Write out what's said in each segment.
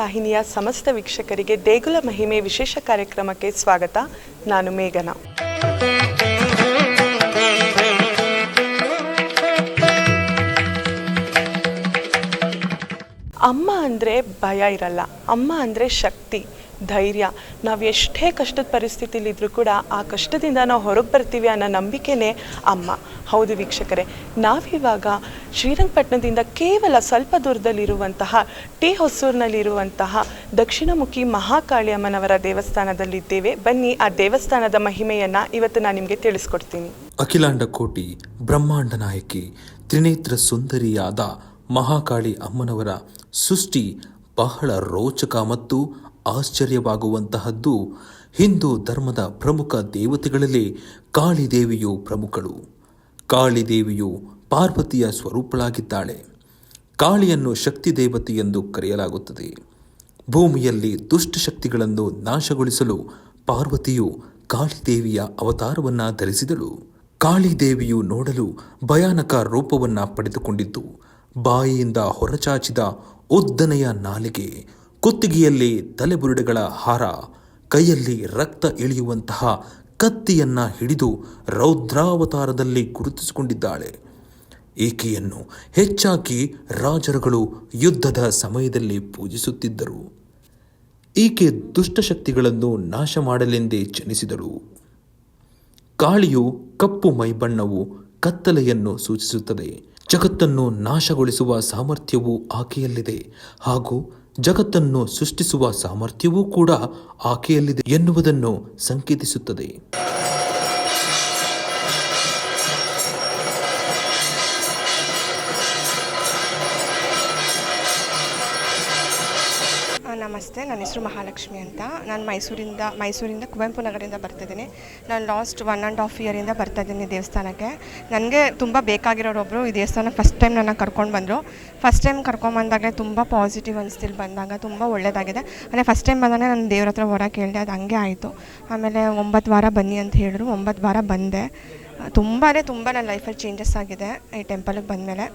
ವಾಹಿನಿಯ ಸಮಸ್ತ ವೀಕ್ಷಕರಿಗೆ ದೇಗುಲ ಮಹಿಮೆ ವಿಶೇಷ ಕಾರ್ಯಕ್ರಮಕ್ಕೆ ಸ್ವಾಗತ. ನಾನು ಮೇಘನಾ. ಅಮ್ಮ ಅಂದರೆ ಭಯ ಇರಲ್ಲ. ಅಮ್ಮ ಅಂದರೆ ಶಕ್ತಿ, ಧೈರ್ಯ. ನಾವು ಎಷ್ಟೇ ಕಷ್ಟದ ಪರಿಸ್ಥಿತಿಲಿದ್ರೂ ಕೂಡ ಆ ಕಷ್ಟದಿಂದ ನಾವು ಹೊರಗೆ ಬರ್ತೀವಿ ಅನ್ನೋ ನಂಬಿಕೆನೇ ಅಮ್ಮ. ಹೌದು ವೀಕ್ಷಕರೇ ನಾವಿವಾಗ ಶ್ರೀರಂಗಪಟ್ಟಣದಿಂದ ಕೇವಲ ಸ್ವಲ್ಪ ದೂರದಲ್ಲಿರುವಂತಹ ಟಿ ಹೊಸೂರಿನಲ್ಲಿರುವಂತಹ ದಕ್ಷಿಣಮುಖಿ ಮಹಾಕಾಳಿ ಅಮ್ಮನವರ ದೇವಸ್ಥಾನದಲ್ಲಿದ್ದೇವೆ. ಬನ್ನಿ, ಆ ದೇವಸ್ಥಾನದ ಮಹಿಮೆಯನ್ನು ಇವತ್ತು ನಾನು ನಿಮಗೆ ತಿಳಿಸ್ಕೊಡ್ತೀನಿ. ಅಖಿಲಾಂಡ ಕೋಟಿ ಬ್ರಹ್ಮಾಂಡ ನಾಯಕಿ, ತ್ರಿನೇತ್ರ ಸುಂದರಿಯಾದ ಮಹಾಕಾಳಿ ಅಮ್ಮನವರ ಸೃಷ್ಟಿ ಬಹಳ ರೋಚಕ ಮತ್ತು ಆಶ್ಚರ್ಯವಾಗುವಂತಹದ್ದು. ಹಿಂದೂ ಧರ್ಮದ ಪ್ರಮುಖ ದೇವತೆಗಳಲ್ಲಿ ಕಾಳಿದೇವಿಯು ಪ್ರಮುಖಳು. ಕಾಳಿದೇವಿಯು ಪಾರ್ವತಿಯ ಸ್ವರೂಪಳಾಗಿದ್ದಾಳೆ. ಕಾಳಿಯನ್ನು ಶಕ್ತಿ ದೇವತೆ ಎಂದು ಕರೆಯಲಾಗುತ್ತದೆ. ಭೂಮಿಯಲ್ಲಿ ದುಷ್ಟಶಕ್ತಿಗಳನ್ನು ನಾಶಗೊಳಿಸಲು ಪಾರ್ವತಿಯು ಕಾಳಿದೇವಿಯ ಅವತಾರವನ್ನ ಧರಿಸಿದಳು. ಕಾಳಿದೇವಿಯು ನೋಡಲು ಭಯಾನಕ ರೂಪವನ್ನ ಪಡೆದುಕೊಂಡಿದ್ದು. ಬಾಯಿಯಿಂದ ಹೊರಚಾಚಿದ ಉದ್ದನೆಯ ನಾಲಿಗೆ, ಕುತ್ತಿಗೆಯಲ್ಲಿ ತಲೆಬುರುಡೆಗಳ ಹಾರ, ಕೈಯಲ್ಲಿ ರಕ್ತ ಇಳಿಯುವಂತಹ ಕತ್ತಿಯನ್ನ ಹಿಡಿದು ರೌದ್ರಾವತಾರದಲ್ಲಿ ಗುರುತಿಸಿಕೊಂಡಿದ್ದಾಳೆ. ಈಕೆಯನ್ನು ಹೆಚ್ಚಾಗಿ ರಾಜರುಗಳು ಯುದ್ಧದ ಸಮಯದಲ್ಲಿ ಪೂಜಿಸುತ್ತಿದ್ದರು. ಈಕೆ ದುಷ್ಟಶಕ್ತಿಗಳನ್ನು ನಾಶ ಮಾಡಲೆಂದೇ ಜನಿಸಿದಳು. ಕಾಳಿಯು ಕಪ್ಪು ಮೈಬಣ್ಣವು ಕತ್ತಲೆಯನ್ನು ಸೂಚಿಸುತ್ತದೆ. ಜಗತ್ತನ್ನು ನಾಶಗೊಳಿಸುವ ಸಾಮರ್ಥ್ಯವೂ ಆಕೆಯಲ್ಲಿದೆ. ಹಾಗೂ ಜಗತ್ತನ್ನು ಸೃಷ್ಟಿಸುವ ಸಾಮರ್ಥ್ಯವೂ ಕೂಡ ಆಕೆಯಲ್ಲಿದೆ ಎನ್ನುವುದನ್ನು ಸಂಕೇತಿಸುತ್ತದೆ. ನಮಸ್ತೆ, ನನ್ನ ಹೆಸರು ಮಹಾಲಕ್ಷ್ಮಿ ಅಂತ. ನಾನು ಮೈಸೂರಿಂದ ಮೈಸೂರಿಂದ ಕುವೆಂಪು ನಗರದಿಂದ ಬರ್ತಿದ್ದೀನಿ ನಾನು ಲಾಸ್ಟ್ ಒನ್ ಆ್ಯಂಡ್ ಹಾಫ್ ಇಯರಿಂದ ಬರ್ತಾ ಇದ್ದೀನಿ ದೇವಸ್ಥಾನಕ್ಕೆ. ನನಗೆ ತುಂಬ ಬೇಕಾಗಿರೋರೊಬ್ಬರು ಈ ದೇವಸ್ಥಾನ ಫಸ್ಟ್ ಟೈಮ್ ನನ್ನ ಕರ್ಕೊಂಡು ಬಂದರು. ಫಸ್ಟ್ ಟೈಮ್ ಕರ್ಕೊಂಬಂದಾಗಲೇ ತುಂಬ ಪಾಸಿಟಿವ್ ಅನಿಸ್ತಿಲ್ ಬಂದಾಗ ತುಂಬ ಒಳ್ಳೆಯದಾಗಿದೆ ಅಂದರೆ ಫಸ್ಟ್ ಟೈಮ್ ಬಂದಾಗ ನಾನು ದೇವ್ರ ಹತ್ರ ಹೊರ ಕೇಳಿದೆ ಅದು ಹಂಗೆ ಆಯಿತು. ಆಮೇಲೆ ಒಂಬತ್ತು ವಾರ ಬನ್ನಿ ಅಂತ ಹೇಳಿದ್ರು, ಒಂಬತ್ತು ವಾರ ಬಂದೆ. ತುಂಬ ತುಂಬ ನನ್ನ ಲೈಫಲ್ಲಿ ಚೇಂಜಸ್ ಆಗಿದೆ ಈ ಟೆಂಪಲಿಗೆ ಬಂದಮೇಲೆ.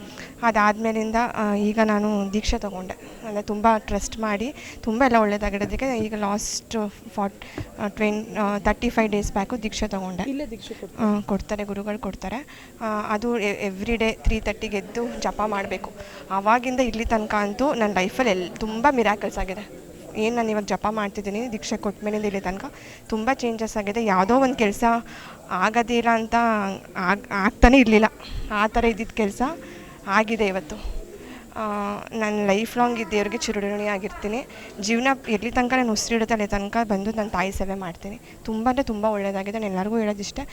ಅದಾದಮೇಲಿಂದ ಈಗ ನಾನು ದೀಕ್ಷೆ ತೊಗೊಂಡೆ. ಅಂದರೆ ತುಂಬ ಟ್ರಸ್ಟ್ ಮಾಡಿ ತುಂಬ ಎಲ್ಲ ಒಳ್ಳೆಯದಾಗಿಡೋದಕ್ಕೆ ಈಗ last forty twenty thirty five days back ದೀಕ್ಷೆ ತೊಗೊಂಡೆ. ಇಲ್ಲೇ ದೀಕ್ಷೆ ಕೊಡ್ತಾರೆ? ಗುರುಗಳು ಕೊಡ್ತಾರೆ. ಅದು ಎವ್ರಿ ಡೇ ತ್ರೀ ತರ್ಟಿಗೆ ಎದ್ದು ಜಪ ಮಾಡಬೇಕು. ಆವಾಗಿಂದ ಇಲ್ಲಿ ತನಕ ಅಂತೂ ನನ್ನ ಲೈಫಲ್ಲಿ ಎಲ್ಲಿ ತುಂಬ ಮಿರಾಕಲ್ಸ್ ಆಗಿದೆ. ಏನು ನಾನು ಇವಾಗ ಜಪ ಮಾಡ್ತಿದ್ದೀನಿ ದೀಕ್ಷೆ ಕೊಟ್ಟ ಮೇಲಿಂದ ಇಲ್ಲಿ ತನಕ ತುಂಬ ಚೇಂಜಸ್ ಆಗಿದೆ. ಯಾವುದೋ ಒಂದು ಕೆಲಸ ಆಗೋದಿಲ್ಲ ಅಂತ ಆಗ, ಆಗ್ತಾನೆ ಇರಲಿಲ್ಲ. ಆ ಥರ ಇದ್ದಿದ್ದ ಕೆಲಸ ಆಗಿದೆ ಇವತ್ತು. ನನ್ನ ಲೈಫ್ ಲಾಂಗ್ ಈ ದೇವ್ರಿಗೆ ಚಿರುಡಣಿ ಆಗಿರ್ತೀನಿ. ಜೀವನ ಎಲ್ಲಿ ತನಕ ನಾನು ಉಸಿರಿಡುತ್ತೆ ತನಕ ಬಂದು ನಾನು ತಾಯಿ ಸೇವೆ ಮಾಡ್ತೀನಿ. ತುಂಬ ಅಂದರೆ ತುಂಬ ಒಳ್ಳೆಯದಾಗಿದೆ ನಾನು ಎಲ್ಲರಿಗೂ ಹೇಳೋದಿಷ್ಟೇ.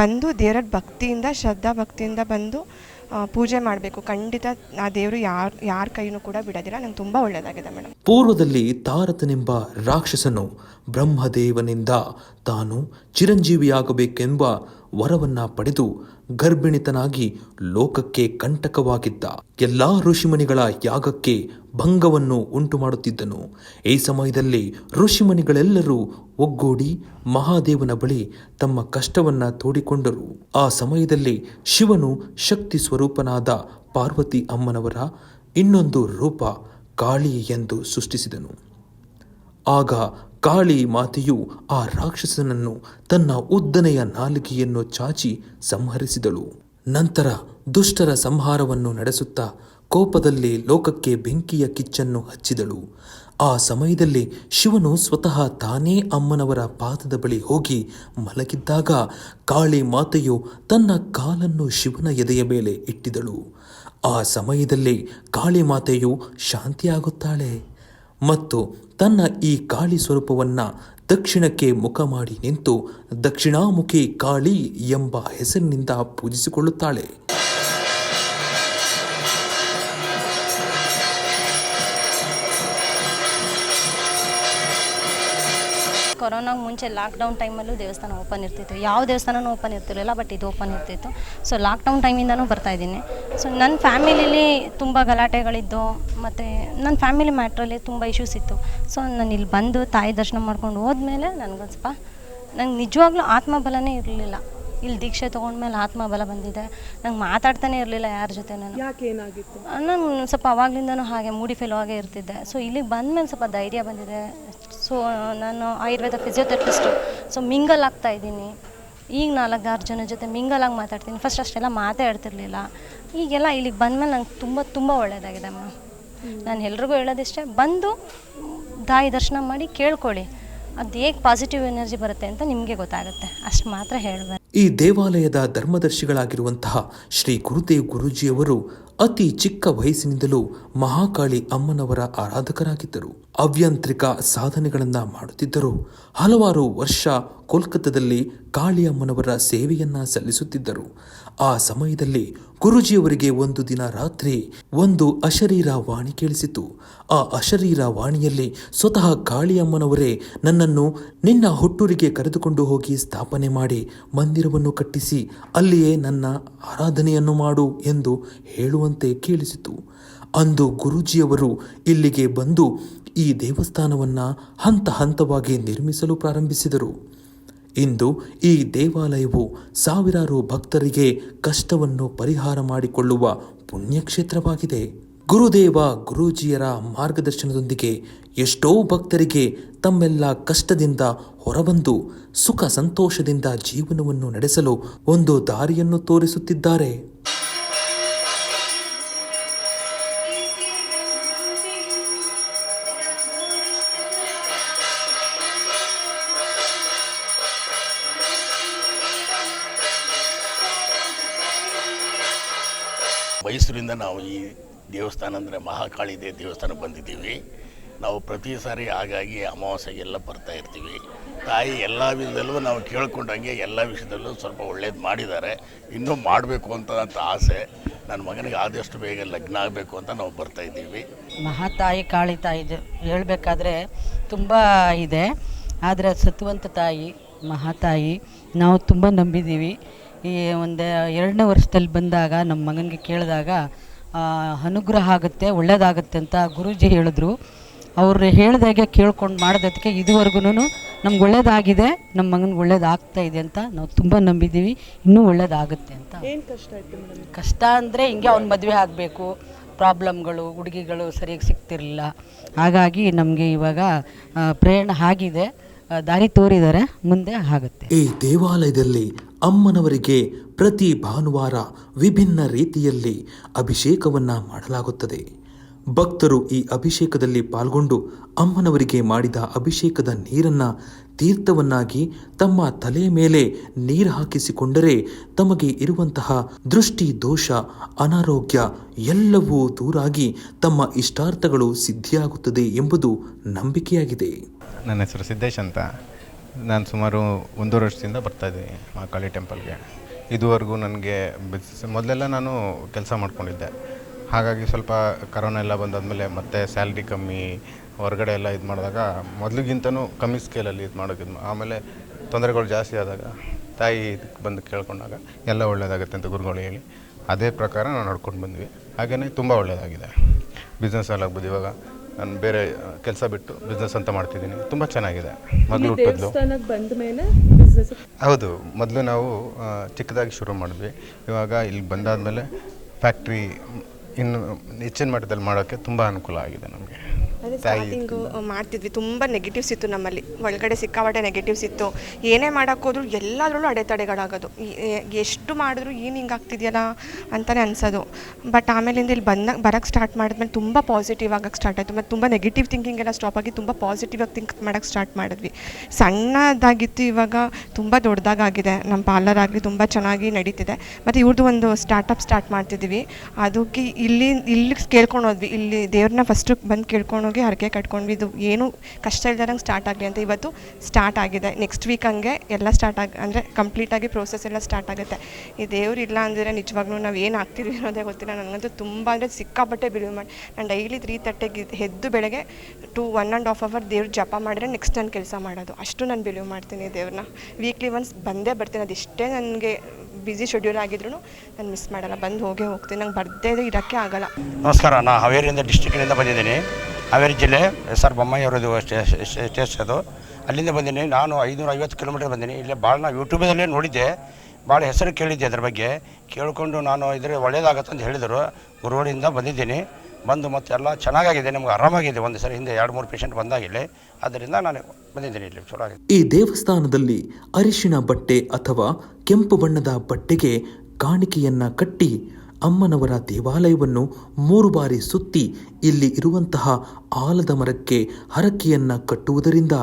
ಬಂದು ದೇವ್ರ ಭಕ್ತಿಯಿಂದ, ಶ್ರದ್ಧಾ ಭಕ್ತಿಯಿಂದ ಬಂದು ಪೂಜೆ ಮಾಡಬೇಕು. ಖಂಡಿತ ಆ ದೇವರು ಯಾರ ಯಾರ ಕೈನೂ ಕೂಡ ಬಿಡೋದಿಲ್ಲ ನಂಗೆ ತುಂಬ ಒಳ್ಳೆಯದಾಗಿದೆ ಮೇಡಮ್ ಪೂರ್ವದಲ್ಲಿ ತಾರತನೆಂಬ ರಾಕ್ಷಸನು ಬ್ರಹ್ಮದೇವನಿಂದ ತಾನು ಚಿರಂಜೀವಿಯಾಗಬೇಕೆಂಬ ವರವನ್ನು ಪಡೆದು ಗರ್ಭಿಣಿತನಾಗಿ ಲೋಕಕ್ಕೆ ಕಂಟಕವಾಗಿದ್ದ ಎಲ್ಲಾ ಋಷಿಮುನಿಗಳ ಯಾಗಕ್ಕೆ ಭಂಗವನ್ನು ಉಂಟು ಮಾಡುತ್ತಿದ್ದನು ಈ ಸಮಯದಲ್ಲಿ ಋಷಿಮುನಿಗಳೆಲ್ಲರೂ ಒಗ್ಗೂಡಿ ಮಹಾದೇವನ ಬಳಿ ತಮ್ಮ ಕಷ್ಟವನ್ನ ತೋಡಿಕೊಂಡರು. ಆ ಸಮಯದಲ್ಲಿ ಶಿವನು ಶಕ್ತಿ ಸ್ವರೂಪನಾದ ಪಾರ್ವತಿ ಅಮ್ಮನವರ ಇನ್ನೊಂದು ರೂಪ ಕಾಳಿ ಎಂದು ಸೃಷ್ಟಿಸಿದನು. ಆಗ ಕಾಳಿ ಮಾತೆಯು ಆ ರಾಕ್ಷಸನನ್ನು ತನ್ನ ಉದ್ದನೆಯ ನಾಲಿಗೆಯನ್ನು ಚಾಚಿ ಸಂಹರಿಸಿದಳು. ನಂತರ ದುಷ್ಟರ ಸಂಹಾರವನ್ನು ನಡೆಸುತ್ತಾ ಕೋಪದಲ್ಲಿ ಲೋಕಕ್ಕೆ ಬೆಂಕಿಯ ಕಿಚ್ಚನ್ನು ಹಚ್ಚಿದಳು. ಆ ಸಮಯದಲ್ಲಿ ಶಿವನು ಸ್ವತಃ ತಾನೇ ಅಮ್ಮನವರ ಪಾದದ ಬಳಿ ಹೋಗಿ ಮಲಗಿದ್ದಾಗ ಕಾಳಿ ಮಾತೆಯು ತನ್ನ ಕಾಲನ್ನು ಶಿವನ ಎದೆಯ ಮೇಲೆ ಇಟ್ಟಿದಳು. ಆ ಸಮಯದಲ್ಲಿ ಕಾಳಿ ಮಾತೆಯು ಶಾಂತಿಯಾಗುತ್ತಾಳೆ. ಮತ್ತು ತನ್ನ ಈ ಕಾಳಿ ಸ್ವರೂಪವನ್ನ ದಕ್ಷಿಣಕ್ಕೆ ಮುಖ ಮಾಡಿ ನಿಂತು ದಕ್ಷಿಣಾಮುಖಿ ಕಾಳಿ ಎಂಬ ಹೆಸರಿನಿಂದ ಪೂಜಿಸಿಕೊಳ್ಳುತ್ತಾಳೆ. ಕೊರೋನಾಗೆ ಮುಂಚೆ ಲಾಕ್ಡೌನ್ ಟೈಮಲ್ಲೂ ದೇವಸ್ಥಾನ ಓಪನ್ ಇರ್ತಿತ್ತು. ಯಾವ ದೇವಸ್ಥಾನನೂ ಓಪನ್ ಇರ್ತಿರಲಿಲ್ಲ ಬಟ್ ಇದು ಓಪನ್ ಇರ್ತಿತ್ತು. ಸೊ ಲಾಕ್ಡೌನ್ ಟೈಮಿಂದನೂ ಬರ್ತಾಯಿದ್ದೀನಿ ಸೊ ನನ್ನ ಫ್ಯಾಮಿಲಿಲಿ ತುಂಬ ಗಲಾಟೆಗಳಿದ್ದು ಮತ್ತು ನನ್ನ ಫ್ಯಾಮಿಲಿ ಮ್ಯಾಟ್ರಲ್ಲಿ ತುಂಬ ಇಶ್ಯೂಸ್ ಇತ್ತು. ಸೊ ನಾನು ಇಲ್ಲಿ ಬಂದು ತಾಯಿ ದರ್ಶನ ಮಾಡ್ಕೊಂಡು ಹೋದ್ಮೇಲೆ ನನಗೊಂದು ಸ್ವಲ್ಪ ನಂಗೆ ನಿಜವಾಗ್ಲೂ ಆತ್ಮಬಲನೇ ಇರಲಿಲ್ಲ. ಇಲ್ಲಿ ದೀಕ್ಷೆ ತೊಗೊಂಡ್ಮೇಲೆ ಆತ್ಮಬಲ ಬಂದಿದೆ. ನಂಗೆ ಮಾತಾಡ್ತಾನೆ ಇರಲಿಲ್ಲ ಯಾರ ಜೊತೆ ನಾನು. ಯಾಕೆ ಏನಾಗಿತ್ತು? ನಾನು ಸ್ವಲ್ಪ ಅವಾಗ್ಲಿಂದನೂ ಹಾಗೆ ಮೂಡಿ ಫೆಲೋ ಆಗೇ ಇರ್ತಿದ್ದೆ. ಸೊ ಇಲ್ಲಿಗೆ ಬಂದಮೇಲೆ ಸ್ವಲ್ಪ ಧೈರ್ಯ ಬಂದಿದೆ. ಸೊ ನಾನು ಆಯುರ್ವೇದ ಫಿಸಿಯೋಥೆರಪಿಸ್ಟು ಸೊ ಮಿಂಗಲ್ ಆಗ್ತಾ ಇದ್ದೀನಿ. ಈಗ ನಾಲ್ಕಾರು ಜನ ಜೊತೆ ಮಿಂಗಲ್ ಆಗಿ ಮಾತಾಡ್ತೀನಿ. ಫಸ್ಟ್ ಅಷ್ಟೆಲ್ಲ ಮಾತಾಡ್ತಿರ್ಲಿಲ್ಲ. ಈಗೆಲ್ಲ ಇಲ್ಲಿಗೆ ಬಂದಮೇಲೆ ನಂಗೆ ತುಂಬ ತುಂಬ ಒಳ್ಳೆಯದಾಗಿದೆ ಅಮ್ಮ ನಾನು ಎಲ್ರಿಗೂ ಹೇಳೋದಿಷ್ಟೇ, ಬಂದು ದಾಯಿ ದರ್ಶನ ಮಾಡಿ ಕೇಳ್ಕೊಳ್ಳಿ. ಅದು ಹೇಗೆ ಪಾಸಿಟಿವ್ ಎನರ್ಜಿ ಬರುತ್ತೆ ಅಂತ ನಿಮಗೆ ಗೊತ್ತಾಗುತ್ತೆ. ಅಷ್ಟು ಮಾತ್ರ ಹೇಳಬೇಕು ಈ ದೇವಾಲಯದ ಧರ್ಮದರ್ಶಿಗಳಾಗಿರುವಂತಹ ಶ್ರೀ ಗುರುದೇವ್ ಗುರೂಜಿಯವರು ಅತಿ ಚಿಕ್ಕ ವಯಸ್ಸಿನಿಂದಲೂ ಮಹಾಕಾಳಿ ಅಮ್ಮನವರ ಆರಾಧಕರಾಗಿದ್ದರು. ಅವ್ಯಾಂತ್ರಿಕ ಸಾಧನೆಗಳನ್ನು ಮಾಡುತ್ತಿದ್ದರು. ಹಲವಾರು ವರ್ಷ ಕೋಲ್ಕತ್ತಾದಲ್ಲಿ ಕಾಳಿಯಮ್ಮನವರ ಸೇವೆಯನ್ನ ಸಲ್ಲಿಸುತ್ತಿದ್ದರು. ಆ ಸಮಯದಲ್ಲಿ ಗುರುಜಿಯವರಿಗೆ ಒಂದು ದಿನ ರಾತ್ರಿ ಒಂದು ಅಶರೀರ ವಾಣಿ ಕೇಳಿಸಿತು. ಆ ಅಶರೀರ ವಾಣಿಯಲ್ಲಿ ಸ್ವತಃ ಕಾಳಿಯಮ್ಮನವರೇ ನನ್ನನ್ನು ನಿನ್ನ ಹುಟ್ಟೂರಿಗೆ ಕರೆದುಕೊಂಡು ಹೋಗಿ ಸ್ಥಾಪನೆ ಮಾಡಿ ಮಂದಿರವನ್ನು ಕಟ್ಟಿಸಿ ಅಲ್ಲಿಯೇ ನನ್ನ ಆರಾಧನೆಯನ್ನು ಮಾಡು ಎಂದು ಹೇಳುವಂತೆ ಕೇಳಿಸಿತು. ಅಂದು ಗುರೂಜಿಯವರು ಇಲ್ಲಿಗೆ ಬಂದು ಈ ದೇವಸ್ಥಾನವನ್ನು ಹಂತ ಹಂತವಾಗಿ ನಿರ್ಮಿಸಲು ಪ್ರಾರಂಭಿಸಿದರು. ಇಂದು ಈ ದೇವಾಲಯವು ಸಾವಿರಾರು ಭಕ್ತರಿಗೆ ಕಷ್ಟವನ್ನು ಪರಿಹಾರ ಮಾಡಿಕೊಳ್ಳುವ ಪುಣ್ಯಕ್ಷೇತ್ರವಾಗಿದೆ. ಗುರುದೇವ ಗುರೂಜಿಯರ ಮಾರ್ಗದರ್ಶನದೊಂದಿಗೆ ಎಷ್ಟೋ ಭಕ್ತರಿಗೆ ತಮ್ಮೆಲ್ಲ ಕಷ್ಟದಿಂದ ಹೊರಬಂದು ಸುಖ ಸಂತೋಷದಿಂದ ಜೀವನವನ್ನು ನಡೆಸಲು ಒಂದು ದಾರಿಯನ್ನು ತೋರಿಸುತ್ತಿದ್ದಾರೆ. ಮೈಸೂರಿಂದ ನಾವು ಈ ದೇವಸ್ಥಾನ ಅಂದರೆ ಮಹಾಕಾಳಿ ದೇವ ದೇವಸ್ಥಾನಕ್ಕೆ ಬಂದಿದ್ದೀವಿ. ನಾವು ಪ್ರತಿ ಸಾರಿ ಹಾಗಾಗಿ ಅಮಾವಾಸ್ಯೆಗೆಲ್ಲ ಬರ್ತಾ ಇರ್ತೀವಿ. ತಾಯಿ ಎಲ್ಲ ವಿಧದಲ್ಲೂ ನಾವು ಕೇಳ್ಕೊಂಡಂಗೆ ಎಲ್ಲ ವಿಷಯದಲ್ಲೂ ಸ್ವಲ್ಪ ಒಳ್ಳೇದು ಮಾಡಿದ್ದಾರೆ. ಇನ್ನೂ ಮಾಡಬೇಕು ಅಂತ ಆಸೆ. ನನ್ನ ಮಗನಿಗೆ ಆದಷ್ಟು ಬೇಗ ಲಗ್ನ ಆಗಬೇಕು ಅಂತ ನಾವು ಬರ್ತಾ ಇದ್ದೀವಿ. ಮಹಾತಾಯಿ, ಕಾಳಿ ತಾಯಿ ಹೇಳಬೇಕಾದ್ರೆ ತುಂಬ ಇದೆ. ಆದರೆ ಸತ್ವಂತ ತಾಯಿ, ಮಹಾತಾಯಿ, ನಾವು ತುಂಬ ನಂಬಿದ್ದೀವಿ. ಈ ಒಂದು ಎರಡನೇ ವರ್ಷದಲ್ಲಿ ಬಂದಾಗ ನಮ್ಮ ಮಗನಿಗೆ ಕೇಳಿದಾಗ ಅನುಗ್ರಹ ಆಗುತ್ತೆ ಒಳ್ಳೇದಾಗುತ್ತೆ ಅಂತ ಗುರೂಜಿ ಹೇಳಿದ್ರು. ಅವ್ರು ಹೇಳ್ದಾಗೆ ಕೇಳ್ಕೊಂಡು ಮಾಡಿದ್ದಕ್ಕೆ ಇದುವರೆಗೂ ನಮ್ಗೆ ಒಳ್ಳೇದಾಗಿದೆ ನಮ್ಮ ಮಗನಿಗೆ ಒಳ್ಳೇದಾಗ್ತಾ ಇದೆ ಅಂತ ನಾವು ತುಂಬ ನಂಬಿದ್ದೀವಿ ಇನ್ನೂ ಒಳ್ಳೇದಾಗುತ್ತೆ ಅಂತ. ಏನು ಕಷ್ಟ ಅಂದರೆ ಹಿಂಗೆ ಅವ್ನ ಮದುವೆ ಆಗಬೇಕು ಪ್ರಾಬ್ಲಮ್ಗಳು ಹುಡುಗಿಗಳು ಸರಿಯಾಗಿ ಸಿಗ್ತಿರಲಿಲ್ಲ. ಹಾಗಾಗಿ ನಮಗೆ ಇವಾಗ ಪ್ರೇರಣೆ ಪ್ರಯಾಣ ಆಗಿದೆ. ದಾರಿ ತೋರಿದರೆ ಮುಂದೆ ಆಗುತ್ತೆ. ಈ ದೇವಾಲಯದಲ್ಲಿ ಅಮ್ಮನವರಿಗೆ ಪ್ರತಿ ಭಾನುವಾರ ವಿಭಿನ್ನ ರೀತಿಯಲ್ಲಿ ಅಭಿಷೇಕವನ್ನ ಮಾಡಲಾಗುತ್ತದೆ. ಭಕ್ತರು ಈ ಅಭಿಷೇಕದಲ್ಲಿ ಪಾಲ್ಗೊಂಡು ಅಮ್ಮನವರಿಗೆ ಮಾಡಿದ ಅಭಿಷೇಕದ ನೀರನ್ನ ತೀರ್ಥವನ್ನಾಗಿ ತಮ್ಮ ತಲೆ ಮೇಲೆ ನೀರು ಹಾಕಿಸಿಕೊಂಡರೆ ತಮಗೆ ಇರುವಂತಹ ದೃಷ್ಟಿ, ದೋಷ, ಅನಾರೋಗ್ಯ ಎಲ್ಲವೂ ದೂರಾಗಿ ತಮ್ಮ ಇಷ್ಟಾರ್ಥಗಳು ಸಿದ್ಧಿಯಾಗುತ್ತದೆ ಎಂಬುದು ನಂಬಿಕೆಯಾಗಿದೆ. ನನ್ನ ಹೆಸರು ಸಿದ್ದೇಶ್ ಅಂತ. ನಾನು ಸುಮಾರು ಒಂದೂವರೆ ವರ್ಷದಿಂದ ಬರ್ತಾ ಬರ್ತಾಯಿದ್ದೀನಿ ಮಹಾಕಾಳಿ ಟೆಂಪಲ್ಗೆ. ಇದುವರೆಗೂ ನನಗೆ ಮೊದಲೆಲ್ಲ ನಾನು ಕೆಲಸ ಮಾಡ್ಕೊಂಡಿದ್ದೆ. ಹಾಗಾಗಿ ಸ್ವಲ್ಪ ಕರೋನಾ ಎಲ್ಲ ಬಂದಾದಮೇಲೆ ಮತ್ತೆ ಸ್ಯಾಲ್ರಿ ಕಮ್ಮಿ ಹೊರಗಡೆ ಎಲ್ಲ ಇದು ಮಾಡಿದಾಗ ಮೊದಲಿಗಿಂತನೂ ಕಮ್ಮಿ ಸ್ಕೇಲಲ್ಲಿ ಇದು ಮಾಡೋಕೆ ಆಮೇಲೆ ತೊಂದರೆಗಳು ಜಾಸ್ತಿ ಆದಾಗ ತಾಯಿ ಇದಕ್ಕೆ ಬಂದು ಕೇಳ್ಕೊಂಡಾಗ ಎಲ್ಲ ಒಳ್ಳೆಯದಾಗುತ್ತೆ ಅಂತ ಗುರುಗಳು ಹೇಳಿ ಅದೇ ಪ್ರಕಾರ ನಾವು ನಡ್ಕೊಂಡು ಬಂದ್ವಿ. ಹಾಗೆಯೇ ತುಂಬ ಒಳ್ಳೆಯದಾಗಿದೆ ಬಿಸ್ನೆಸ್ ಅಲ್ಲಿ ಆಗ್ಬೋದು ಇವಾಗ. ನಾನು ಬೇರೆ ಕೆಲಸ ಬಿಟ್ಟು ಬಿಸ್ನೆಸ್ ಅಂತ ಮಾಡ್ತಿದ್ದೀನಿ. ತುಂಬ ಚೆನ್ನಾಗಿದೆ. ಮೊದಲು ಹುಟ್ಟಿದ್ಲು. ಹೌದು. ಮೊದಲು ನಾವು ಚಿಕ್ಕದಾಗಿ ಶುರು ಮಾಡಿದ್ವಿ. ಇವಾಗ ಇಲ್ಲಿ ಬಂದಾದಮೇಲೆ ಫ್ಯಾಕ್ಟ್ರಿ ಇನ್ನು ಹೆಚ್ಚಿನ ಮಟ್ಟದಲ್ಲಿ ಮಾಡೋಕ್ಕೆ ತುಂಬ ಅನುಕೂಲ ಆಗಿದೆ ನಮಗೆ. ಸ್ಟಾರ್ಟಿಂಗು ಮಾಡ್ತಿದ್ವಿ. ತುಂಬ ನೆಗೆಟಿವ್ಸ್ ಇತ್ತು ನಮ್ಮಲ್ಲಿ. ಒಳಗಡೆ ಸಿಕ್ಕಾಪಟ್ಟೆ ನೆಗೆಟಿವ್ಸ್ ಇತ್ತು. ಏನೇ ಮಾಡೋಕ್ಕೋದ್ರೂ ಎಲ್ಲದರಲ್ಲೂ ಅಡೆತಡೆಗಳಾಗೋದು ಎಷ್ಟು ಮಾಡಿದ್ರು ಏನು ಹಿಂಗೆ ಆಗ್ತಿದೆಯಲ್ಲ ಅಂತಲೇ ಅನ್ಸೋದು. ಬಟ್ ಆಮೇಲಿಂದ ಇಲ್ಲಿ ಬಂದಾಗ ಬರೋಕ್ಕೆ ಸ್ಟಾರ್ಟ್ ಮಾಡಿದ್ಮೇಲೆ ತುಂಬ ಪಾಸಿಟಿವ್ ಆಗೋಕ್ಕೆ ಸ್ಟಾರ್ಟ್ ಆಯಿತು. ಮತ್ತು ತುಂಬ ನೆಗೆಟಿವ್ ಥಿಂಕಿಂಗ್ ಎಲ್ಲ ಸ್ಟಾಪ್ ಆಗಿ ತುಂಬ ಪಾಸಿಟಿವ್ ಆಗಿ ಥಿಂಕ್ ಮಾಡೋಕ್ಕೆ ಸ್ಟಾರ್ಟ್ ಮಾಡಿದ್ವಿ. ಸಣ್ಣದಾಗಿತ್ತು ಇವಾಗ ತುಂಬ ದೊಡ್ಡದಾಗಿದೆ ನಮ್ಮ ಪಾರ್ಲರ್ ಆಗಲಿ ತುಂಬ ಚೆನ್ನಾಗಿ ನಡೀತಿದೆ. ಮತ್ತು ಇವ್ರದ್ದು ಒಂದು ಸ್ಟಾರ್ಟಪ್ ಸ್ಟಾರ್ಟ್ ಮಾಡ್ತಿದ್ದೀವಿ. ಅದಕ್ಕೆ ಇಲ್ಲಿ ಇಲ್ಲಿ ಕೇಳ್ಕೊಂಡು ಹೋದ್ವಿ. ಇಲ್ಲಿ ದೇವ್ರನ್ನ ಫಸ್ಟು ಬಂದು ಕೇಳ್ಕೊಂಡು ಹೋಗಿ ಹರಕೆ ಕಟ್ಕೊಂಡ್ವಿ. ಇದು ಏನು ಕಷ್ಟ ಇಲ್ದಂಗೆ ಸ್ಟಾರ್ಟ್ ಆಗಲಿ ಅಂತ ಇವತ್ತು ಸ್ಟಾರ್ಟ್ ಆಗಿದೆ. ನೆಕ್ಸ್ಟ್ ವೀಕ್ ಹಂಗೆ ಎಲ್ಲ ಸ್ಟಾರ್ಟ್ ಆಗಿ, ಅಂದರೆ ಕಂಪ್ಲೀಟಾಗಿ ಪ್ರೋಸೆಸ್ ಎಲ್ಲ ಸ್ಟಾರ್ಟ್ ಆಗುತ್ತೆ. ಈ ದೇವ್ರು ಇಲ್ಲ ಅಂದರೆ ನಿಜವಾಗ್ಲೂ ನಾವು ಏನು ಆಗ್ತೀವಿ ಅನ್ನೋದೇ ಗೊತ್ತಿಲ್ಲ. ನನಗಂತೂ ತುಂಬ ಅಂದರೆ ಸಿಕ್ಕಾಪಟ್ಟೆ ಬಿಲೀವ್ ಮಾಡಿ, ನಾನು ಡೈಲಿ ತ್ರೀ ತರ್ಟಿಗೆ ಎದ್ದು ಬೆಳಗ್ಗೆ two one and half hour ದೇವ್ರ ಜಪ ಮಾಡಿದ್ರೆ ನೆಕ್ಸ್ಟ್ ನಾನು ಕೆಲಸ ಮಾಡೋದು. ಅಷ್ಟು ನಾನು ಬಿಲೀವ್ ಮಾಡ್ತೀನಿ ದೇವ್ರನ್ನ ವೀಕ್ಲಿ ಒನ್ಸ್ ಬಂದೇ ಬರ್ತೀನಿ. ಅದಿಷ್ಟೇ ನನಗೆ ಬ್ಯುಸಿ ಶೆಡ್ಯೂಲ್ ಆಗಿದ್ರು ನಾನು ಮಿಸ್ ಮಾಡಲ್ಲ. ಬಂದು ಹೋಗೇ ಹೋಗ್ತೀನಿ. ನಂಗೆ ಬರ್ದೇ ಇರೋಕ್ಕೆ ಆಗಲ್ಲ. ನಮಸ್ಕಾರ. ನಾನು ಹಾವೇರಿಯಿಂದ ಡಿಸ್ಟಿಕ್ನಿಂದ ಬಂದಿದ್ದೀನಿ. ಹಾವೇರಿ ಜಿಲ್ಲೆ ಎಸ್ ಆರ್ ಬೊಮ್ಮಾಯಿ ಅವರದು ಸ್ಟೇಷ್ ಅದು. ಅಲ್ಲಿಂದ ಬಂದೀನಿ ನಾನು ಐನೂರ ಐವತ್ತು ಕಿಲೋಮೀಟರ್ ಬಂದೀನಿ ಇಲ್ಲೇ ಭಾಳ ನಾವು ಯೂಟ್ಯೂಬಲ್ಲೇ ನೋಡಿದ್ದೆ. ಭಾಳ ಹೆಸರು ಕೇಳಿದ್ದೆ ಅದ್ರ ಬಗ್ಗೆ. ಕೇಳಿಕೊಂಡು ನಾನು ಇದ್ರೆ ಒಳ್ಳೇದಾಗತ್ತೆ ಅಂತ ಹೇಳಿದರು. ಗುರುವಳಿಯಿಂದ ಬಂದಿದ್ದೀನಿ. ಬಂದು ಮತ್ತೆ ಎಲ್ಲ ಚೆನ್ನಾಗಾಗಿದೆ, ನಿಮ್ಗೆ ಆರಾಮಾಗಿದೆ. ಒಂದು ಸರಿ ಹಿಂದೆ ಎರಡು, ಮೂರು ಪೇಷಂಟ್ ಬಂದಾಗಿಲ್ಲ. ಅದರಿಂದ ನಾನು ಬಂದಿದ್ದೀನಿ ಇಲ್ಲಿ ಚಲೋ ಆಗಿದೆ ಈ ದೇವಸ್ಥಾನದಲ್ಲಿ ಅರಿಶಿಣ ಬಟ್ಟೆ ಅಥವಾ ಕೆಂಪು ಬಣ್ಣದ ಬಟ್ಟೆಗೆ ಕಾಣಿಕೆಯನ್ನ ಕಟ್ಟಿ ಅಮ್ಮನವರ ದೇವಾಲಯವನ್ನು ಮೂರು ಬಾರಿ ಸುತ್ತಿ ಇಲ್ಲಿ ಇರುವಂತಹ ಆಲದ ಮರಕ್ಕೆ ಹರಕೆಯನ್ನು ಕಟ್ಟುವುದರಿಂದ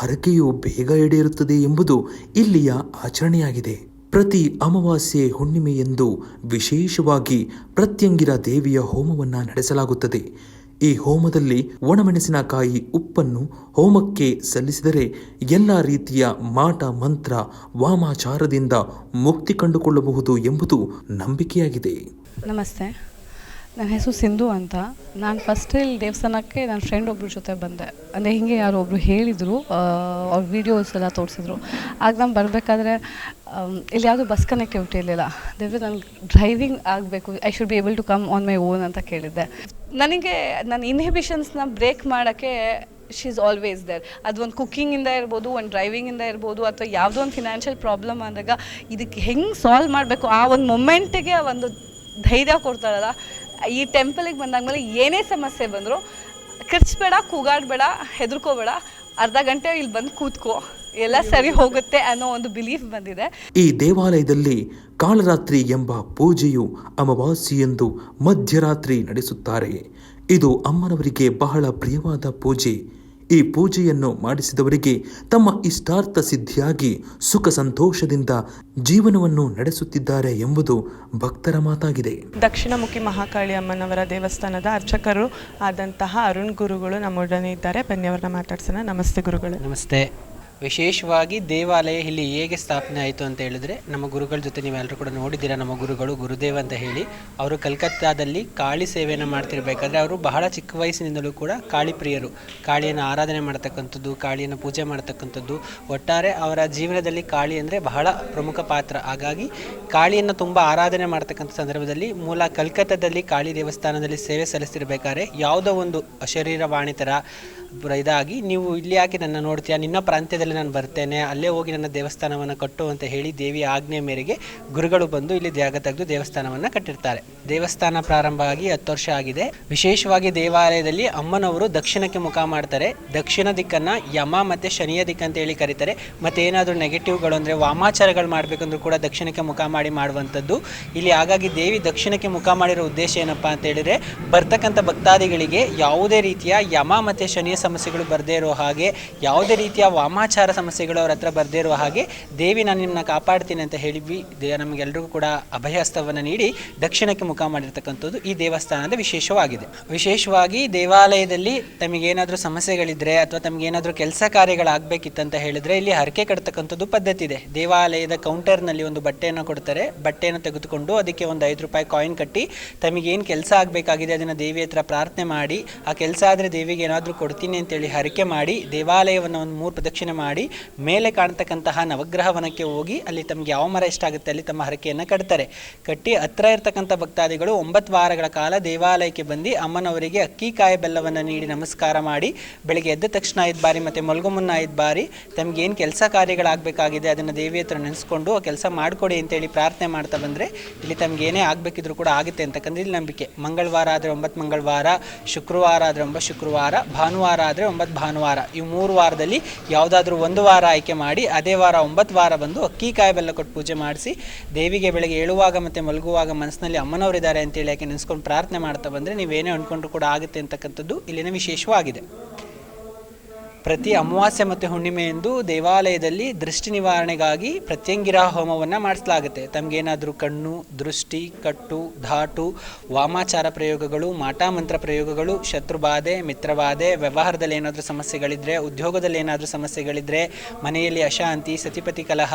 ಹರಕೆಯು ಬೇಗ ಈಡೇರುತ್ತದೆ ಎಂಬುದು ಇಲ್ಲಿಯ ಆಚರಣೆಯಾಗಿದೆ. ಪ್ರತಿ ಅಮಾವಾಸ್ಯೆ ಹುಣ್ಣಿಮೆಯೆಂದು ವಿಶೇಷವಾಗಿ ಪ್ರತ್ಯಂಗಿರ ದೇವಿಯ ಹೋಮವನ್ನು ನಡೆಸಲಾಗುತ್ತದೆ. ಈ ಹೋಮದಲ್ಲಿ ಒಣಮೆಣಸಿನಕಾಯಿ ಉಪ್ಪನ್ನು ಹೋಮಕ್ಕೆ ಸಲ್ಲಿಸಿದರೆ ಎಲ್ಲ ರೀತಿಯ ಮಾಟ, ಮಂತ್ರ, ವಾಮಾಚಾರದಿಂದ ಮುಕ್ತಿ ಕಂಡುಕೊಳ್ಳಬಹುದು ಎಂಬುದು ನಂಬಿಕೆಯಾಗಿದೆ. ನಮಸ್ತೆ. ನನ್ನ ಹೆಸರು ಸಿಂಧು ಅಂತ. ನಾನು ಫಸ್ಟ್ ಇಲ್ಲಿ ದೇವಸ್ಥಾನಕ್ಕೆ ನನ್ನ ಫ್ರೆಂಡ್ ಒಬ್ಬರ ಜೊತೆ ಬಂದೆ. ಅಂದರೆ ಹಿಂಗೆ ಯಾರೋ ಒಬ್ಬರು ಹೇಳಿದರು ಅವ್ರ ವೀಡಿಯೋಸ್ ಎಲ್ಲ ತೋರಿಸಿದ್ರು. ಆಗ ನಾನು ಬರಬೇಕಾದ್ರೆ ಇಲ್ಲಿ ಯಾವುದೂ ಬಸ್ ಕನೆಕ್ಟಿವಿಟಿ ಇರಲಿಲ್ಲ ದೇವ್ರೆ, ನನಗೆ ಡ್ರೈವಿಂಗ್ ಆಗಬೇಕು. I should be able to come on my own ಅಂತ ಕೇಳಿದ್ದೆ. ನನಗೆ ನನ್ನ ಇನ್ಹಿಬಿಷನ್ಸ್ನ ಬ್ರೇಕ್ ಮಾಡೋಕ್ಕೆ ಶಿ ಇಸ್ ಆಲ್ವೇಸ್ ದೇರ್ ಅದು ಒಂದು ಕುಕ್ಕಿಂಗಿಂದ ಇರ್ಬೋದು, ಒಂದು ಡ್ರೈವಿಂಗಿಂದ ಇರ್ಬೋದು, ಅಥವಾ ಯಾವುದೋ ಒಂದು ಫಿನಾನ್ಷಿಯಲ್ ಪ್ರಾಬ್ಲಮ್ ಅಂದಾಗ ಇದಕ್ಕೆ ಹೆಂಗೆ ಸಾಲ್ವ್ ಮಾಡಬೇಕು? ಆ ಒಂದು ಮೊಮೆಂಟಿಗೆ ಒಂದು ಧೈರ್ಯ ಕೊಡ್ತಾಳಲ್ಲ ಈ ಟೆಂಪಲಿಗೆ ಬಂದಾದ್ಮೇಲೆ ಏನೇ ಸಮಸ್ಯೆ ಬಂದರೂ ಕಿರ್ಚ್ಬೇಡ, ಕೂಗಾಡಬೇಡ, ಹೆದರ್ಕೋಬೇಡ, ಅರ್ಧ ಗಂಟೆ ಇಲ್ಲಿ ಬಂದು ಕೂತ್ಕೋ, ಎಲ್ಲ ಸರಿ ಹೋಗುತ್ತೆ ಅನ್ನೋ ಒಂದು ಬಿಲೀಫ್ ಬಂದಿದೆ. ಈ ದೇವಾಲಯದಲ್ಲಿ ಕಾಳರಾತ್ರಿ ಎಂಬ ಪೂಜೆಯು ಅಮಾವಾಸ್ಯೆಯೆಂದು ಮಧ್ಯರಾತ್ರಿ ನಡೆಸುತ್ತಾರೆ. ಇದು ಅಮ್ಮನವರಿಗೆ ಬಹಳ ಪ್ರಿಯವಾದ ಪೂಜೆ. ಈ ಪೂಜೆಯನ್ನು ಮಾಡಿಸಿದವರಿಗೆ ತಮ್ಮ ಇಷ್ಟಾರ್ಥ ಸಿದ್ಧಿಯಾಗಿ ಸುಖ ಸಂತೋಷದಿಂದ ಜೀವನವನ್ನು ನಡೆಸುತ್ತಿದ್ದಾರೆ ಎಂಬುದು ಭಕ್ತರ ಮಾತಾಗಿದೆ. ದಕ್ಷಿಣಮುಖಿ ಮಹಾಕಾಳಿ ಅಮ್ಮನವರ ದೇವಸ್ಥಾನದ ಅರ್ಚಕರು ಆದಂತಹ ಅರುಣ್ ಗುರುಗಳು ನಮ್ಮೊಡನೆ ಇದ್ದಾರೆ. ಬನ್ನಿ ಅವರನ್ನ ಮಾತಾಡ್ಸೋಣ. ನಮಸ್ತೆ ಗುರುಗಳು. ನಮಸ್ತೆ. ವಿಶೇಷವಾಗಿ ದೇವಾಲಯ ಇಲ್ಲಿ ಹೇಗೆ ಸ್ಥಾಪನೆ ಆಯಿತು ಅಂತ ಹೇಳಿದ್ರೆ, ನಮ್ಮ ಗುರುಗಳ ಜೊತೆ ನೀವೆಲ್ಲರೂ ಕೂಡ ನೋಡಿದ್ದೀರಾ, ನಮ್ಮ ಗುರುಗಳು ಗುರುದೇವ್ ಅಂತ ಹೇಳಿ, ಅವರು ಕಲ್ಕತ್ತಾದಲ್ಲಿ ಕಾಳಿ ಸೇವೆಯನ್ನು ಮಾಡ್ತಿರ್ಬೇಕಾದ್ರೆ ಅವರು ಬಹಳ ಚಿಕ್ಕ ವಯಸ್ಸಿನಿಂದಲೂ ಕೂಡ ಕಾಳಿ ಪ್ರಿಯರು. ಕಾಳಿಯನ್ನು ಆರಾಧನೆ ಮಾಡ್ತಕ್ಕಂಥದ್ದು, ಕಾಳಿಯನ್ನು ಪೂಜೆ ಮಾಡ್ತಕ್ಕಂಥದ್ದು. ಒಟ್ಟಾರೆ ಅವರ ಜೀವನದಲ್ಲಿ ಕಾಳಿ ಅಂದರೆ ಬಹಳ ಪ್ರಮುಖ ಪಾತ್ರ. ಹಾಗಾಗಿ ಕಾಳಿಯನ್ನು ತುಂಬ ಆರಾಧನೆ ಮಾಡ್ತಕ್ಕಂಥ ಸಂದರ್ಭದಲ್ಲಿ ಮೂಲ ಕಲ್ಕತ್ತಾದಲ್ಲಿ ಕಾಳಿ ದೇವಸ್ಥಾನದಲ್ಲಿ ಸೇವೆ ಸಲ್ಲಿಸ್ತಿರ್ಬೇಕಾದ್ರೆ ಯಾವುದೋ ಒಂದು ಶರೀರವಾಣಿ ಥರ ಇದಾಗಿ, ನೀವು ಇಲ್ಲಿ ಯಾಕೆ ನನ್ನ ನೋಡ್ತೀಯಾ? ನಿನ್ನ ಪ್ರಾಂತ್ಯದಲ್ಲಿ ನಾನು ಬರ್ತೇನೆ. ಅಲ್ಲೇ ಹೋಗಿ ನನ್ನ ದೇವಸ್ಥಾನವನ್ನು ಕಟ್ಟು ಅಂತ ಹೇಳಿ ದೇವಿ ಆಜ್ಞೆ ಮೇರೆಗೆ ಗುರುಗಳು ಬಂದು ಇಲ್ಲಿ ಜಾಗ ತೆಗೆದು ದೇವಸ್ಥಾನವನ್ನು ಕಟ್ಟಿರ್ತಾರೆ. ದೇವಸ್ಥಾನ ಪ್ರಾರಂಭ ಆಗಿ ಹತ್ತು ವರ್ಷ ಆಗಿದೆ. ವಿಶೇಷವಾಗಿ ದೇವಾಲಯದಲ್ಲಿ ಅಮ್ಮನವರು ದಕ್ಷಿಣಕ್ಕೆ ಮುಖ ಮಾಡ್ತಾರೆ. ದಕ್ಷಿಣ ದಿಕ್ಕನ್ನ ಯಮ ಮತ್ತೆ ಶನಿಯ ದಿಕ್ಕ ಅಂತ ಹೇಳಿ ಕರೀತಾರೆ. ಮತ್ತೆ ಏನಾದರೂ ನೆಗೆಟಿವ್ಗಳು ಅಂದರೆ ವಾಮಾಚಾರಗಳು ಮಾಡಬೇಕಂದ್ರೂ ಕೂಡ ದಕ್ಷಿಣಕ್ಕೆ ಮುಖ ಮಾಡಿ ಮಾಡುವಂಥದ್ದು. ಇಲ್ಲಿ ಹಾಗಾಗಿ ದೇವಿ ದಕ್ಷಿಣಕ್ಕೆ ಮುಖ ಮಾಡಿರೋ ಉದ್ದೇಶ ಏನಪ್ಪಾ ಅಂತ ಹೇಳಿದ್ರೆ, ಬರ್ತಕ್ಕಂಥ ಭಕ್ತಾದಿಗಳಿಗೆ ಯಾವುದೇ ರೀತಿಯ ಯಮ ಮತ್ತು ಶನಿಯ ಸಮಸ್ಯೆಗಳು ಬರದೇ ಇರೋ ಹಾಗೆ, ಯಾವುದೇ ರೀತಿಯ ವಾಮಾಚಾರ ಸಮಸ್ಯೆಗಳು ಅವ್ರ ಹತ್ರ ಬರದೇ ಇರೋ ಹಾಗೆ, ದೇವಿ ನಾನು ನಿಮ್ಮನ್ನ ಕಾಪಾಡ್ತೀನಿ ಅಂತ ಹೇಳಿ ನಮಗೆಲ್ರಿಗೂ ಕೂಡ ಅಭಯಹಸ್ತವನ್ನು ನೀಡಿ ದಕ್ಷಿಣಕ್ಕೆ ಮುಖ ಮಾಡಿರ್ತಕ್ಕಂಥದ್ದು ಈ ದೇವಸ್ಥಾನದ ವಿಶೇಷವಾಗಿದೆ. ವಿಶೇಷವಾಗಿ ದೇವಾಲಯದಲ್ಲಿ ತಮಗೇನಾದರೂ ಸಮಸ್ಯೆಗಳಿದ್ರೆ ಅಥವಾ ತಮಗೇನಾದರೂ ಕೆಲಸ ಕಾರ್ಯಗಳಾಗಬೇಕಿತ್ತಂತ ಹೇಳಿದ್ರೆ ಇಲ್ಲಿ ಹರಕೆ ಕಟ್ತಕ್ಕಂಥದ್ದು ಪದ್ಧತಿ ಇದೆ ದೇವಾಲಯದ ಕೌಂಟರ್ನಲ್ಲಿ ಒಂದು ಬಟ್ಟೆಯನ್ನು ಕೊಡ್ತಾರೆ. ಬಟ್ಟೆಯನ್ನು ತೆಗೆದುಕೊಂಡು ಅದಕ್ಕೆ ಒಂದು ಐದು ರೂಪಾಯಿ ಕಾಯಿನ್ ಕಟ್ಟಿ ತಮಗೇನು ಕೆಲಸ ಆಗಬೇಕಾಗಿದೆ ಅದನ್ನು ದೇವಿ ಹತ್ರ ಪ್ರಾರ್ಥನೆ ಮಾಡಿ, ಆ ಕೆಲಸ ಆದರೆ ದೇವಿಗೆ ಏನಾದರೂ ಕೊಡ್ತೀನಿ ಅಂತೇಳಿ ಹರಕೆ ಮಾಡಿ, ದೇವಾಲಯವನ್ನು ಒಂದು ಮೂರು ಪ್ರದಕ್ಷಿಣೆ ಮಾಡಿ, ಮೇಲೆ ಕಾಣ್ತಕ್ಕಂತಹ ನವಗ್ರಹ ವನಕ್ಕೆ ಹೋಗಿ ಅಲ್ಲಿ ತಮಗೆ ಯಾವ ಮರ ಇಷ್ಟ ಆಗುತ್ತೆ ಅಲ್ಲಿ ತಮ್ಮ ಹರಕೆಯನ್ನು ಕಟ್ತಾರೆ. ಕಟ್ಟಿ ಹತ್ರ ಇರ್ತಕ್ಕಂಥ ಭಕ್ತಾದಿಗಳು ಒಂಬತ್ತು ವಾರಗಳ ಕಾಲ ದೇವಾಲಯಕ್ಕೆ ಬಂದು ಅಮ್ಮನವರಿಗೆ ಅಕ್ಕಿ, ಕಾಯಿ, ಬೆಲ್ಲವನ್ನು ನೀಡಿ ನಮಸ್ಕಾರ ಮಾಡಿ, ಬೆಳಗ್ಗೆ ಎದ್ದ ತಕ್ಷಣ ಐದು ಬಾರಿ ಮತ್ತು ಮಲ್ಗೋ ಮುನ್ನ ಐದು ಬಾರಿ ಏನು ಕೆಲಸ ಕಾರ್ಯಗಳಾಗಬೇಕಾಗಿದೆ ಅದನ್ನು ದೇವಿ ಹತ್ರ ನೆನೆಸ್ಕೊಂಡು ಆ ಕೆಲಸ ಮಾಡಿಕೊಡಿ ಅಂತೇಳಿ ಪ್ರಾರ್ಥನೆ ಮಾಡ್ತಾ ಬಂದರೆ ಇಲ್ಲಿ ತಮ್ಗೆ ಏನೇ ಆಗಬೇಕಿದ್ರು ಕೂಡ ಆಗುತ್ತೆ ಅಂತಕ್ಕಂಥ ಇಲ್ಲಿ ನಂಬಿಕೆ. ಮಂಗಳವಾರ ಆದರೆ ಒಂಬತ್ತು ಮಂಗಳವಾರ, ಶುಕ್ರವಾರ ಆದರೆ ಒಂಬತ್ತು ಶುಕ್ರವಾರ, ಭಾನುವಾರ ಆದರೆ ಒಂಬತ್ತು ಭಾನುವಾರ. ಈ ಮೂರು ವಾರದಲ್ಲಿ ಯಾವುದಾದ್ರೂ ಒಂದು ವಾರ ಆಯ್ಕೆ ಮಾಡಿ, ಅದೇ ವಾರ ಒಂಬತ್ತು ವಾರ ಬಂದು ಅಕ್ಕಿ, ಕಾಯಿ ಬೆಲ್ಲ ಕೊಟ್ಟು ಪೂಜೆ ಮಾಡಿಸಿ, ದೇವಿಗೆ ಬೆಳಗ್ಗೆ ಏಳುವಾಗ ಮತ್ತು ಮಲಗುವಾಗ ಮನಸ್ಸಿನಲ್ಲಿ ಅಮ್ಮನವರಿದ್ದಾರೆ ಅಂತೇಳಿ ಯಾಕೆ ನೆನೆಸ್ಕೊಂಡು ಪ್ರಾರ್ಥನೆ ಮಾಡ್ತಾ ಬಂದರೆ ನೀವೇನೇ ಅಂದ್ಕೊಂಡ್ರು ಕೂಡ ಆಗುತ್ತೆ ಅಂತಕ್ಕಂಥದ್ದು ಇಲ್ಲಿನ ವಿಶೇಷವಾಗಿದೆ. ಪ್ರತಿ ಅಮಾವಾಸ್ಯೆ ಮತ್ತು ಹುಣ್ಣಿಮೆಯಂದು ದೇವಾಲಯದಲ್ಲಿ ದೃಷ್ಟಿ ನಿವಾರಣೆಗಾಗಿ ಪ್ರತ್ಯಂಗಿರ ಹೋಮವನ್ನು ಮಾಡಿಸಲಾಗುತ್ತೆ. ತಮಗೇನಾದರೂ ಕಣ್ಣು, ದೃಷ್ಟಿ, ಕಟ್ಟು, ಧಾಟು, ವಾಮಾಚಾರ ಪ್ರಯೋಗಗಳು ಮಾಟಾಮಂತ್ರ ಪ್ರಯೋಗಗಳು, ಶತ್ರುಬಾಧೆ ಮಿತ್ರಬಾಧೆ ವ್ಯವಹಾರದಲ್ಲಿ ಏನಾದರೂ ಸಮಸ್ಯೆಗಳಿದ್ದರೆ ಉದ್ಯೋಗದಲ್ಲಿ ಏನಾದರೂ ಸಮಸ್ಯೆಗಳಿದ್ದರೆ ಮನೆಯಲ್ಲಿ ಅಶಾಂತಿ, ಸತಿಪತಿ ಕಲಹ,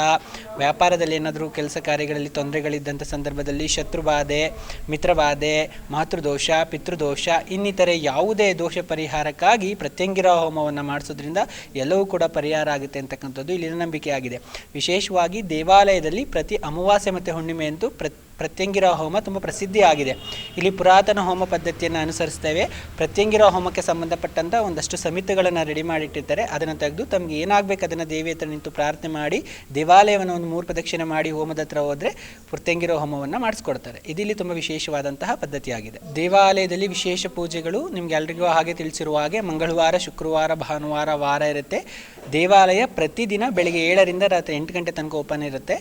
ವ್ಯಾಪಾರದಲ್ಲಿ ಏನಾದರೂ ಕೆಲಸ ಕಾರ್ಯಗಳಲ್ಲಿ ತೊಂದರೆಗಳಿದ್ದಂಥ ಸಂದರ್ಭದಲ್ಲಿ ಶತ್ರುಬಾಧೆ ಮಿತ್ರಬಾಧೆ ಮಾತೃದೋಷ, ಪಿತೃದೋಷ, ಇನ್ನಿತರೆ ಯಾವುದೇ ದೋಷ ಪರಿಹಾರಕ್ಕಾಗಿ ಪ್ರತ್ಯಂಗಿರ ಹೋಮವನ್ನು ಮಾಡಿಸೋದ್ರಿಂದ ಎಲ್ಲವೂ ಕೂಡ ಪರಿಹಾರ ಆಗುತ್ತೆ ಅಂತಕ್ಕಂಥದ್ದು ಇಲ್ಲಿನ ನಂಬಿಕೆ ಆಗಿದೆ ವಿಶೇಷವಾಗಿ ದೇವಾಲಯದಲ್ಲಿ ಪ್ರತಿ ಅಮಾವಾಸ್ಯೆ ಮತ್ತು ಹುಣ್ಣಿಮೆಯಂತೂ ಪ್ರ ಪ್ರತ್ಯಂಗಿರ ಹೋಮ ತುಂಬ ಪ್ರಸಿದ್ಧಿಯಾಗಿದೆ. ಇಲ್ಲಿ ಪುರಾತನ ಹೋಮ ಪದ್ಧತಿಯನ್ನು ಅನುಸರಿಸ್ತೇವೆ. ಪ್ರತ್ಯಂಗಿರ ಹೋಮಕ್ಕೆ ಸಂಬಂಧಪಟ್ಟಂಥ ಒಂದಷ್ಟು ಸಮಿತಿಗಳನ್ನು ರೆಡಿ ಮಾಡಿಟ್ಟಿರ್ತಾರೆ. ಅದನ್ನು ತೆಗೆದು ತಮಗೆ ಏನಾಗಬೇಕು ಅದನ್ನು ದೇವಿ ಹತ್ರ ನಿಂತು ಪ್ರಾರ್ಥನೆ ಮಾಡಿ, ದೇವಾಲಯವನ್ನು ಒಂದು ಮೂರು ಪ್ರದಕ್ಷಿಣೆ ಮಾಡಿ ಹೋಮದ ಹತ್ರ ಹೋದರೆ ಪ್ರತ್ಯಂಗಿರ ಹೋಮವನ್ನು ಮಾಡಿಸ್ಕೊಡ್ತಾರೆ. ಇದಿಲ್ಲಿ ತುಂಬ ವಿಶೇಷವಾದಂತಹ ಪದ್ಧತಿಯಾಗಿದೆ. ದೇವಾಲಯದಲ್ಲಿ ವಿಶೇಷ ಪೂಜೆಗಳು ನಿಮ್ಗೆ ಎಲ್ರಿಗೂ ಹಾಗೆ ತಿಳಿಸಿರುವ ಹಾಗೆ ಮಂಗಳವಾರ, ಶುಕ್ರವಾರ, ಭಾನುವಾರ, ವಾರ ಇರುತ್ತೆ. ದೇವಾಲಯ ಪ್ರತಿದಿನ ಬೆಳಿಗ್ಗೆ ಏಳರಿಂದ ರಾತ್ರಿ ಎಂಟು ಗಂಟೆ ತನಕ ಓಪನ್ ಇರುತ್ತೆ.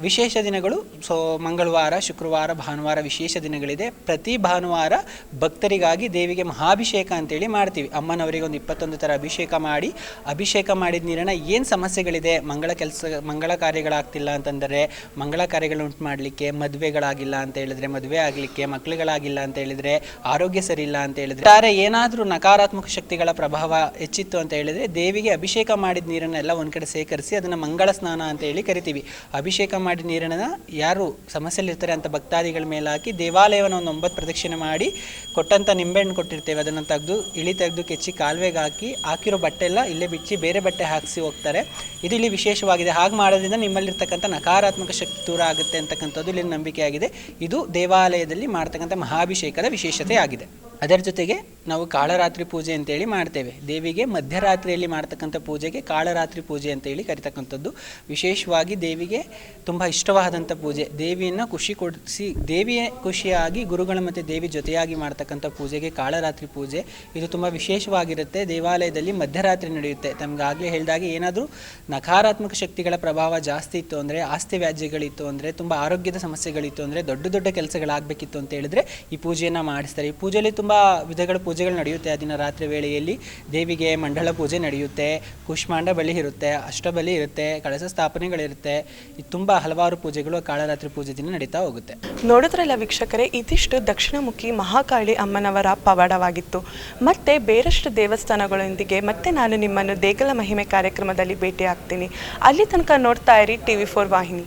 ವಿಶೇಷ ದಿನಗಳು. ಸೊ ಮಂಗಳವಾರ, ಶುಕ್ರವಾರ, ಭಾನುವಾರ ವಿಶೇಷ ದಿನಗಳಿದೆ. ಪ್ರತಿ ಭಾನುವಾರ ಭಕ್ತರಿಗಾಗಿ ದೇವಿಗೆ ಮಹಾಭಿಷೇಕ ಅಂತೇಳಿ ಮಾಡ್ತೀವಿ. ಅಮ್ಮನವರಿಗೆ ಒಂದು ಇಪ್ಪತ್ತೊಂದು ಥರ ಅಭಿಷೇಕ ಮಾಡಿ, ಅಭಿಷೇಕ ಮಾಡಿದ ನೀರನ್ನು ಏನು ಸಮಸ್ಯೆಗಳಿದೆ, ಮಂಗಳ ಕೆಲಸ, ಮಂಗಳ ಕಾರ್ಯಗಳಾಗ್ತಿಲ್ಲ ಅಂತಂದರೆ, ಮಂಗಳ ಕಾರ್ಯಗಳು ಉಂಟು ಮಾಡಲಿಕ್ಕೆ, ಮದುವೆಗಳಾಗಿಲ್ಲ ಅಂತ ಹೇಳಿದ್ರೆ ಮದುವೆ ಆಗಲಿಕ್ಕೆ ಮಕ್ಕಳುಗಳಾಗಿಲ್ಲ ಅಂತ ಹೇಳಿದರೆ ಆರೋಗ್ಯ ಸರಿ ಇಲ್ಲ ಅಂತ ಹೇಳಿದ್ರೆ ತಾರೆ ಏನಾದರೂ ನಕಾರಾತ್ಮಕ ಶಕ್ತಿಗಳ ಪ್ರಭಾವ ಹೆಚ್ಚಿತ್ತು ಅಂತ ಹೇಳಿದ್ರೆ ದೇವಿಗೆ ಅಭಿಷೇಕ ಮಾಡಿದ ನೀರನ್ನೆಲ್ಲ ಒಂದು ಕಡೆ ಸೇಕರಿಸಿ ಅದನ್ನು ಮಂಗಳ ಸ್ನಾನ ಅಂತ ಹೇಳಿ ಕರಿತೀವಿ. ಅಭಿಷೇಕ ಮಾಡಿದ ನೀರನ್ನು ಯಾರು ಸಮಸ್ಯೆಲಿರ್ತಾರೆ ಅಂತ ಭಕ್ತಾದಿಗಳ ಮೇಲೆ ಹಾಕಿ ದೇವಾಲಯವನ್ನು ಒಂದು ಒಂಬತ್ತು ಪ್ರದಕ್ಷಿಣೆ ಮಾಡಿ ಕೊಟ್ಟಂಥ ನಿಂಬೆಹಣ್ಣು ಕೊಟ್ಟಿರ್ತೇವೆ. ಅದನ್ನು ತೆಗೆದು, ಇಳಿ ತೆಗೆದು ಕೆಚ್ಚಿ ಕಾಲುವೆಗೆ ಹಾಕಿ, ಹಾಕಿರೋ ಬಟ್ಟೆ ಎಲ್ಲ ಇಲ್ಲೇ ಬಿಚ್ಚಿ ಬೇರೆ ಬಟ್ಟೆ ಹಾಕಿಸಿ ಹೋಗ್ತಾರೆ. ಇದು ಇಲ್ಲಿ ವಿಶೇಷವಾಗಿದೆ. ಹಾಗೆ ಮಾಡೋದ್ರಿಂದ ನಿಮ್ಮಲ್ಲಿರ್ತಕ್ಕಂಥ ನಕಾರಾತ್ಮಕ ಶಕ್ತಿ ದೂರ ಆಗುತ್ತೆ ಅಂತಕ್ಕಂಥದ್ದು ಇಲ್ಲಿ ನಂಬಿಕೆಯಾಗಿದೆ. ಇದು ದೇವಾಲಯದಲ್ಲಿ ಮಾಡ್ತಕ್ಕಂಥ ಮಹಾಭಿಷೇಕದ ವಿಶೇಷತೆ ಆಗಿದೆ ಅದರ ಜೊತೆಗೆ ನಾವು ಕಾಳರಾತ್ರಿ ಪೂಜೆ ಅಂತೇಳಿ ಮಾಡ್ತೇವೆ. ದೇವಿಗೆ ಮಧ್ಯರಾತ್ರಿಯಲ್ಲಿ ಮಾಡ್ತಕ್ಕಂಥ ಪೂಜೆಗೆ ಕಾಳರಾತ್ರಿ ಪೂಜೆ ಅಂತೇಳಿ ಕರಿತಕ್ಕಂಥದ್ದು. ವಿಶೇಷವಾಗಿ ದೇವಿಗೆ ತುಂಬ ಇಷ್ಟವಾದಂಥ ಪೂಜೆ. ದೇವಿಯನ್ನು ಖುಷಿ ಕೊಡಿಸಿ, ದೇವಿಯ ಖುಷಿಯಾಗಿ ಗುರುಗಳ ಮತ್ತು ದೇವಿ ಜೊತೆಯಾಗಿ ಮಾಡ್ತಕ್ಕಂಥ ಪೂಜೆಗೆ ಕಾಳರಾತ್ರಿ ಪೂಜೆ. ಇದು ತುಂಬ ವಿಶೇಷವಾಗಿರುತ್ತೆ. ದೇವಾಲಯದಲ್ಲಿ ಮಧ್ಯರಾತ್ರಿ ನಡೆಯುತ್ತೆ. ತಮ್ಗೆ ಆಗಲೇ ಹೇಳಿದಾಗೆ ಏನಾದರೂ ನಕಾರಾತ್ಮಕ ಶಕ್ತಿಗಳ ಪ್ರಭಾವ ಜಾಸ್ತಿ ಇತ್ತು ಅಂದರೆ, ಆಸ್ತಿ ವ್ಯಾಜ್ಯಗಳಿತ್ತು ಅಂದರೆ, ತುಂಬ ಆರೋಗ್ಯದ ಸಮಸ್ಯೆಗಳಿತ್ತು ಅಂದರೆ, ದೊಡ್ಡ ದೊಡ್ಡ ಕೆಲಸಗಳಾಗಬೇಕಿತ್ತು ಅಂತ ಹೇಳಿದ್ರೆ ಈ ಪೂಜೆಯನ್ನು ಮಾಡಿಸ್ತಾರೆ. ಈ ಪೂಜೆಯಲ್ಲಿ ತುಂಬ ವಿಧಗಳ ಪೂಜೆಗಳು ನಡೆಯುತ್ತೆ ಆ ದಿನ ರಾತ್ರಿ ವೇಳೆಯಲ್ಲಿ. ದೇವಿಗೆ ಮಂಡಳ ಪೂಜೆ ನಡೆಯುತ್ತೆ, ಕುಷ್ಮಾಂಡ ಬಲಿ ಇರುತ್ತೆ ಅಷ್ಟಬಲಿ ಇರುತ್ತೆ, ಕಳಸ ಸ್ಥಾಪನೆಗಳಿರುತ್ತೆ. ಇದು ತುಂಬ ಹಲವಾರು ಪೂಜೆಗಳು ಕಾಳರಾತ್ರಿ ಪೂಜೆ ದಿನ ನಡೀತಾ ಹೋಗುತ್ತೆ. ನೋಡಿದ್ರಲ್ಲ ವೀಕ್ಷಕರೇ, ಇದಿಷ್ಟು ದಕ್ಷಿಣಮುಖಿ ಮಹಾಕಾಳಿ ಅಮ್ಮನವರ ಪವಾಡವಾಗಿತ್ತು. ಮತ್ತೆ ಬೇರಷ್ಟು ದೇವಸ್ಥಾನಗಳೊಂದಿಗೆ ಮತ್ತೆ ನಾನು ನಿಮ್ಮನ್ನು ದೇಗಲ ಮಹಿಮೆ ಕಾರ್ಯಕ್ರಮದಲ್ಲಿ ಭೇಟಿ ಆಗ್ತೀನಿ ಅಲ್ಲಿ ತನಕ ನೋಡ್ತಾ ಇರಿ ಟಿ ವಿ ಫೋರ್ ವಾಹಿನಿ.